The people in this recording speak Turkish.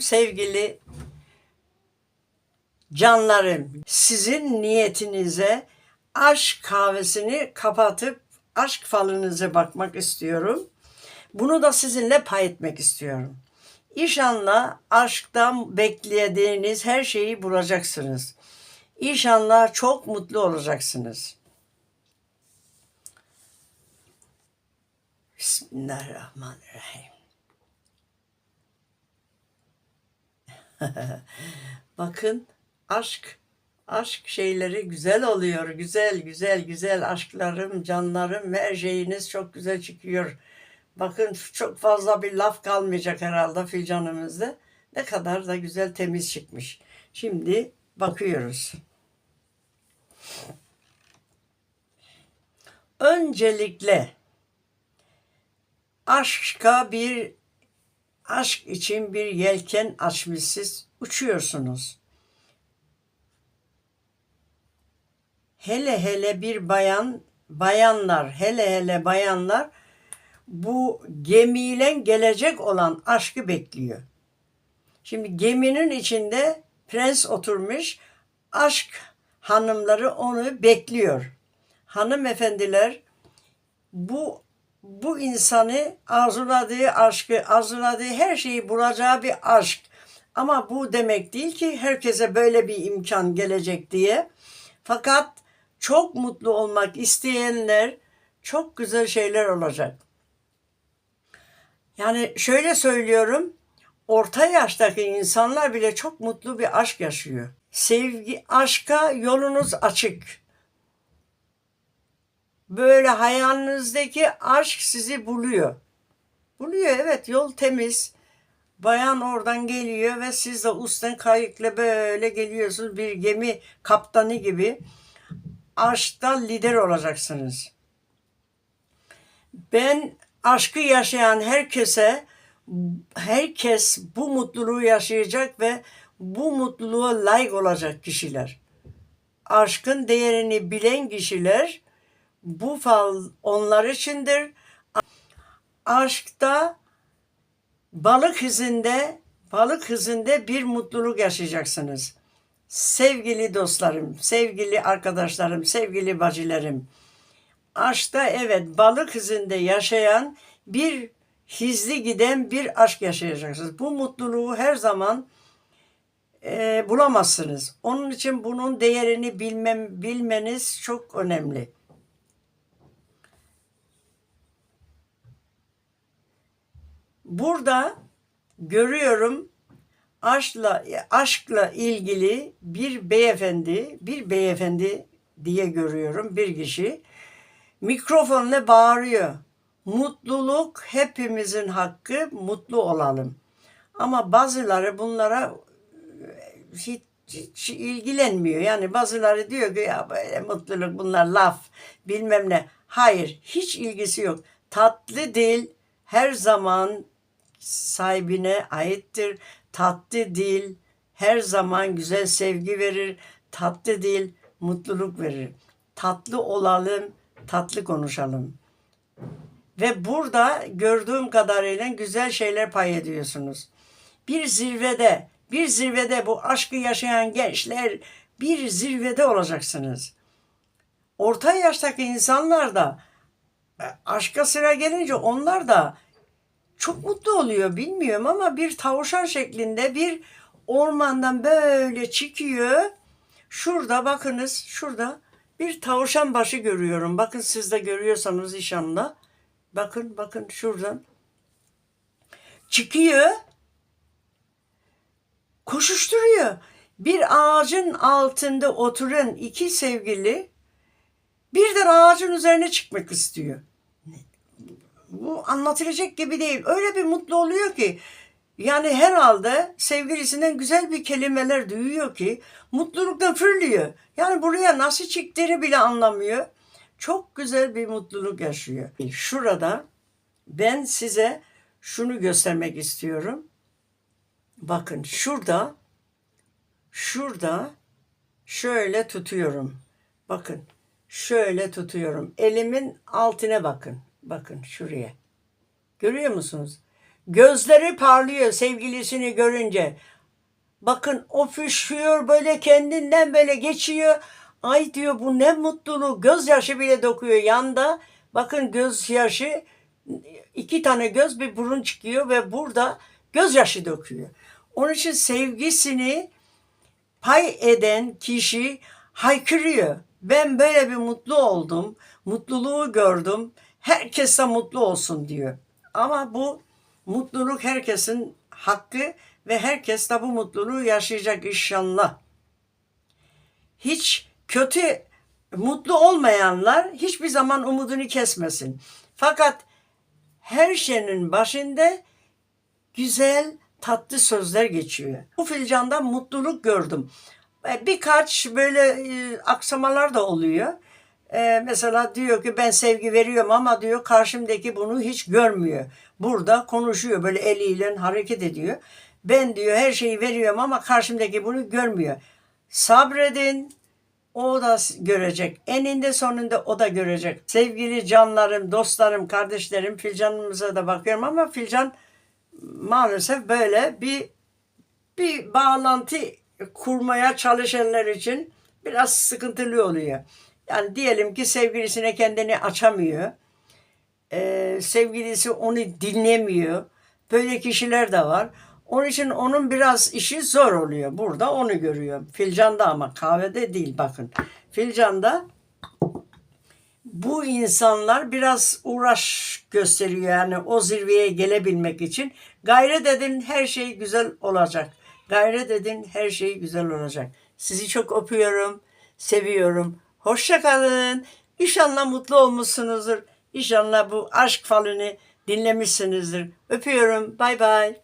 Sevgili canlarım, sizin niyetinize aşk kahvesini kapatıp aşk falınıza bakmak istiyorum. Bunu da sizinle pay etmek istiyorum. İnşallah aşktan beklediğiniz her şeyi bulacaksınız. İnşallah çok mutlu olacaksınız. Bismillahirrahmanirrahim. Bakın aşk aşk şeyleri güzel oluyor. Güzel güzel güzel aşklarım, canlarım her şeyiniz çok güzel çıkıyor. Bakın çok fazla bir laf kalmayacak herhalde filcanımızda. Ne kadar da güzel temiz çıkmış. Şimdi bakıyoruz. Öncelikle aşka bir aşk için bir yelken açmışsınız, uçuyorsunuz. Hele hele bir bayan, bayanlar, hele hele bayanlar bu gemiyle gelecek olan aşkı bekliyor. Şimdi geminin içinde prens oturmuş, aşk hanımları onu bekliyor. Hanımefendiler bu bu insanı arzuladığı aşkı, arzuladığı her şeyi bulacağı bir aşk. Ama bu demek değil ki herkese böyle bir imkan gelecek diye. Fakat çok mutlu olmak isteyenler çok güzel şeyler olacak. Yani şöyle söylüyorum, orta yaştaki insanlar bile çok mutlu bir aşk yaşıyor. Sevgi, aşka yolunuz açık böyle hayalinizdeki aşk sizi buluyor. Buluyor evet yol temiz. Bayan oradan geliyor ve siz de ustan kayıkla böyle geliyorsunuz bir gemi kaptanı gibi. Aşkta lider olacaksınız. Ben aşkı yaşayan herkese herkes bu mutluluğu yaşayacak ve bu mutluluğa layık olacak kişiler. Aşkın değerini bilen kişiler bu fal onlar içindir. Aşkta balık hızında balık hızında bir mutluluk yaşayacaksınız. Sevgili dostlarım, sevgili arkadaşlarım, sevgili bacılarım. Aşkta evet balık hızında yaşayan bir hizli giden bir aşk yaşayacaksınız. Bu mutluluğu her zaman e, bulamazsınız. Onun için bunun değerini bilmem bilmeniz çok önemli. Burada görüyorum aşkla aşkla ilgili bir beyefendi, bir beyefendi diye görüyorum bir kişi mikrofonla bağırıyor. Mutluluk hepimizin hakkı, mutlu olalım. Ama bazıları bunlara e, hiç, hiç ilgilenmiyor. Yani bazıları diyor ki ya böyle mutluluk bunlar laf bilmem ne. Hayır hiç ilgisi yok. Tatlı dil her zaman sahibine aittir. Tatlı dil her zaman güzel sevgi verir. Tatlı dil mutluluk verir. Tatlı olalım, tatlı konuşalım. Ve burada gördüğüm kadarıyla güzel şeyler pay ediyorsunuz. Bir zirvede, bir zirvede bu aşkı yaşayan gençler bir zirvede olacaksınız. Orta yaştaki insanlar da e, aşka sıra gelince onlar da çok mutlu oluyor bilmiyorum ama bir tavşan şeklinde bir ormandan böyle çıkıyor. Şurada bakınız şurada bir tavşan başı görüyorum. Bakın siz de görüyorsanız inşallah. Bakın bakın şuradan. Çıkıyor. Koşuşturuyor. Bir ağacın altında oturan iki sevgili birden ağacın üzerine çıkmak istiyor bu anlatılacak gibi değil. Öyle bir mutlu oluyor ki yani herhalde sevgilisinden güzel bir kelimeler duyuyor ki mutluluktan fırlıyor. Yani buraya nasıl çıktığını bile anlamıyor. Çok güzel bir mutluluk yaşıyor. Şurada ben size şunu göstermek istiyorum. Bakın şurada şurada şöyle tutuyorum. Bakın şöyle tutuyorum. Elimin altına bakın. Bakın şuraya. Görüyor musunuz? Gözleri parlıyor sevgilisini görünce. Bakın o fışıyor böyle kendinden böyle geçiyor. Ay diyor bu ne mutluluk. Gözyaşı bile dokuyor yanda. Bakın gözyaşı iki tane göz bir burun çıkıyor ve burada gözyaşı döküyor. Onun için sevgisini pay eden kişi haykırıyor. Ben böyle bir mutlu oldum. Mutluluğu gördüm. Herkes de mutlu olsun diyor. Ama bu mutluluk herkesin hakkı ve herkes de bu mutluluğu yaşayacak inşallah. Hiç kötü, mutlu olmayanlar hiçbir zaman umudunu kesmesin. Fakat her şeyin başında güzel, tatlı sözler geçiyor. Bu filcanda mutluluk gördüm. E, Birkaç böyle e, aksamalar da oluyor. E, mesela diyor ki ben sevgi veriyorum ama diyor karşımdaki bunu hiç görmüyor. Burada konuşuyor böyle eliyle hareket ediyor. Ben diyor her şeyi veriyorum ama karşımdaki bunu görmüyor. Sabredin, o da görecek. Eninde sonunda o da görecek. Sevgili canlarım, dostlarım, kardeşlerim filcanımıza da bakıyorum ama filcan maalesef böyle bir bir bağlantı kurmaya çalışanlar için biraz sıkıntılı oluyor. Yani diyelim ki sevgilisine kendini açamıyor. Ee, sevgilisi onu dinlemiyor. Böyle kişiler de var. Onun için onun biraz işi zor oluyor. Burada onu görüyor. Filcanda ama kahvede değil bakın. Filcanda bu insanlar biraz uğraş gösteriyor yani o zirveye gelebilmek için. Gayret edin her şey güzel olacak. Gayret edin her şey güzel olacak. Sizi çok öpüyorum, seviyorum. Hoşça kalın. İnşallah mutlu olmuşsunuzdur. İnşallah bu aşk falını dinlemişsinizdir. Öpüyorum. Bay bay.